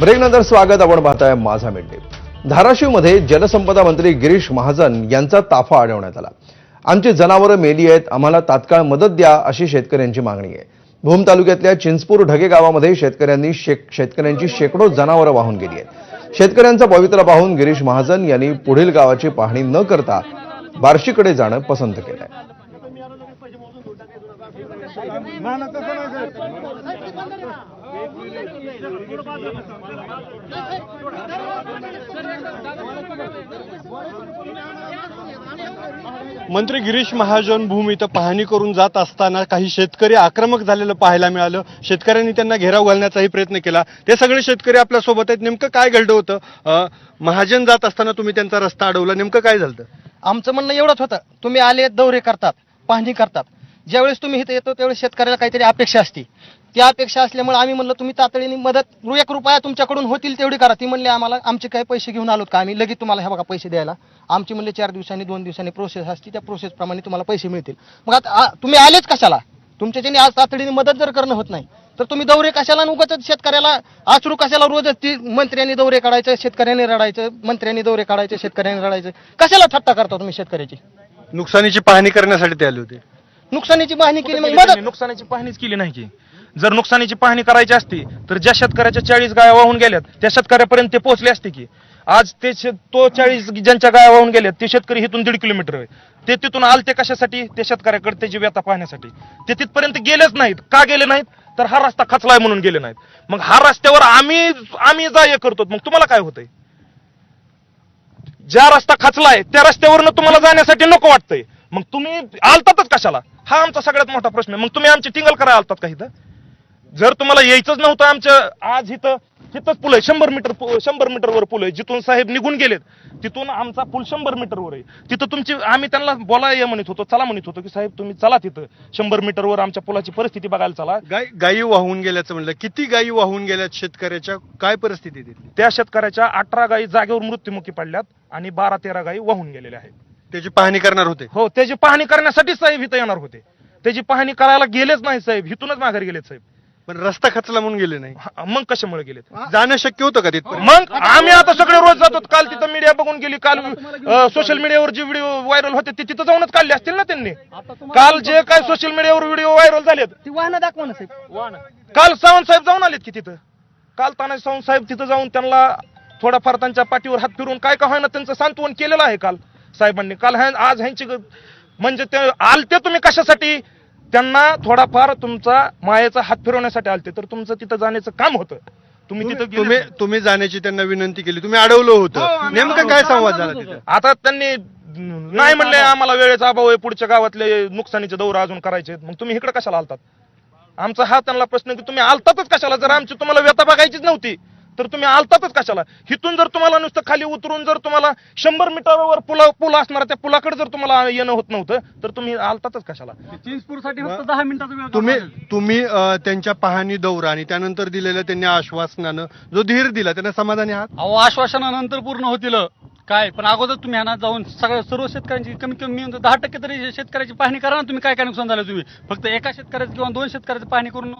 ब्रेकनंतर स्वागत आपण पाहताय माझा मिडडे धाराशिवमध्ये जलसंपदा मंत्री गिरीश महाजन यांचा ताफा अडवण्यात आला. आमची जनावरं मेली आहेत आम्हाला तात्काळ मदत द्या अशी शेतकऱ्यांची मागणी आहे. भूम तालुक्यातल्या चिंचपूर ढगे गावामध्ये शेतकऱ्यांनी शेक शेतकऱ्यांची शेकडो जनावरं वाहून गेली आहेत. शेतकऱ्यांचा पवित्रा पाहून गिरीश महाजन यांनी पुढील गावाची पाहणी न करता बार्शीकडे जाणं पसंत केलंय. मंत्री गिरीश महाजन भूमी इथं पाहणी करून जात असताना काही शेतकरी आक्रमक झालेलं पाहायला मिळालं. शेतकऱ्यांनी त्यांना घेराव घालण्याचाही प्रयत्न केला. ते सगळे शेतकरी आपल्यासोबत आहेत. नेमकं काय घडलं होतं? महाजन जात असताना तुम्ही त्यांचा रस्ता अडवला. नेमकं काय झालं? आमचं म्हणणं एवढंच होतं. तुम्ही आले दौरे करतात पाहणी करतात. ज्यावेळेस तुम्ही इथे येतो त्यावेळेस शेतकऱ्याला काहीतरी अपेक्षा असते. त्या अपेक्षा असल्यामुळे आम्ही म्हणलं तुम्ही तातडीने मदत रु एक रुपया तुमच्याकडून होतील तेवढी करा. ती म्हणले आम्हाला आमचे काही पैसे घेऊन आलोत का आम्ही? लगेच तुम्हाला ह्या बघा पैसे द्यायला. आमची म्हणले चार दिवसांनी दोन दिवसांनी प्रोसेस असते. त्या प्रोसेसप्रमाणे तुम्हाला पैसे मिळतील. मग आता तुम्ही आलेच कशाला? तुमच्या ज्यांनी आज तातडीने मदत जर करणं होत नाही तर तुम्ही दौरे कशाला उगाच शेतकऱ्याला आचरू कशाला रोज ती मंत्र्यांनी दौरे काढायचं शेतकऱ्यांनी रडायचं मंत्र्यांनी दौरे काढायचे शेतकऱ्यांनी रडायचं. कशाला थट्टा करता तुम्ही शेतकऱ्याची? नुकसानीची पाहणी करण्यासाठी ते आले होते. नुकसानीची पाहणी केली मग मदत नुकसानीची पाहणीच केली नाही की. जर नुकसानीची पाहणी करायची असती तर ज्या शेतकऱ्याच्या चाळीस गाया वाहून गेल्यात त्या शेतकऱ्यापर्यंत ते पोहोचले असते की. आज ते तो चाळीस ज्यांच्या गाया वाहून गेल्यात ते शेतकरी इथून दीड किलोमीटर आहे. ते तिथून आलते कशासाठी? त्या शेतकऱ्याकडे त्याची व्यथा पाहण्यासाठी. ते तिथपर्यंत गेलेच नाहीत. का गेले नाहीत? तर हा रस्ता खचलाय म्हणून गेले नाहीत. मग हा रस्त्यावर आम्ही आम्ही जा हे करतो. मग तुम्हाला काय होतंय? ज्या रस्ता खचलाय त्या रस्त्यावरनं तुम्हाला जाण्यासाठी नको वाटतंय. मग तुम्ही आलतातच कशाला? हा आमचा सगळ्यात मोठा प्रश्न आहे. मग तुम्ही आमची टिंगल करायला आलतात का इथं? जर तुम्हाला यायचंच नव्हतं आमचं आज इथं तिथंच पूल आहे शंभर मीटर शंभर मीटरवर पूल आहे जिथून साहेब निघून गेलेत. तिथून आमचा पूल शंभर मीटरवर आहे. तिथं तुमची आम्ही त्यांना बोलाय म्हणत होतो चला म्हणत होतो की साहेब तुम्ही चला तिथं. शंभर मीटरवर आमच्या पुलाची परिस्थिती बघायला चला. गाय गायी वाहून गेल्याचं म्हणलं. किती गायी वाहून गेल्यात शेतकऱ्याच्या? काय परिस्थिती तिथली? त्या शेतकऱ्याच्या अठरा गायी जागेवर मृत्युमुखी पडल्यात आणि बारा तेरा गायी वाहून गेलेल्या आहेत. त्याची पाहणी करणार होते? हो त्याची पाहणी करण्यासाठी साहेब इथं येणार होते. त्याची पाहणी करायला गेलेच नाही साहेब. इथूनच माघारी गेलेत साहेब. पण रस्ता खचला म्हणून गेले नाही. हा, मग कशामुळे गेलेत जाणं शक्य होतं का तिथपर्यंत? मग आम्ही आता सगळे रोज जातो. काल तिथं मीडिया बघून गेली. काल सोशल मीडियावर जे व्हिडिओ व्हायरल होते ते तिथं जाऊनच काढले असतील ना त्यांनी? काल जे काय सोशल मीडियावर व्हिडिओ व्हायरल झालेत ती वाहनं दाखवा ना साहेब. काल सावंत साहेब जाऊन आलेत की तिथं? काल तानाजी सावंत साहेब तिथं जाऊन त्यांना थोडाफार त्यांच्या पाठीवर हात फिरून काय का होईना त्यांचं सांत्वन केलेलं आहे काल साहेबांनी. काल ह्या- आज ह्यांची ग- म्हणजे ते आलते तुम्ही कशासाठी? त्यांना थोडाफार तुमचा मायेचा हात फिरवण्यासाठी आलते तर तुमचं तिथं जाण्याचं काम होतं. तुम्ही तिथं तुम्ही गेले तुम्ही- जाण्याची त्यांना विनंती केली तुम्ही अडवलं होतं. नेमकं काय संवाद झाला तिथे? आता त्यांनी नाही म्हणले आम्हाला वेळेचा अभाव आहे पुढच्या गावातले नुकसानीचे दौर अजून करायचे आहेत. मग तुम्ही इकडे कशाला आलतात? आमचा हा त्यांना प्रश्न की तुम्ही आलतातच कशाला? जर आमची तुम्हाला व्यथा बघायचीच नव्हती. तर तुम्ही आलतातच कशाला? हिथून जर तुम्हाला नुसतं खाली उतरून जर तुम्हाला शंभर मीटरवर पुला पूल असणार त्या पुलाकडे जर तुम्हाला येणं होत नव्हतं तर तुम्ही आलतातच कशाला? चिंचपूरसाठी फक्त दहा मिनिटाचा वेळ तुम्ही तुम्ही त्यांच्या पाहणी दौरा आणि त्यानंतर दिलेल्या त्यांनी आश्वासनानं जो धीर दिला त्यांना समाधानी आहात? अहो आश्वासनानंतर पूर्ण होतील. काय? पण अगोदर तुम्ही ह्यांना जाऊन सगळ्या सर्व शेतकऱ्यांची कमीत कमी दहा टक्के तरी शेतकऱ्याची पाहणी करा ना तुम्ही काय काय नुकसान झालं तुम्ही. फक्त एका शेतकऱ्याचं किंवा दोन शेतकऱ्याची पाहणी करून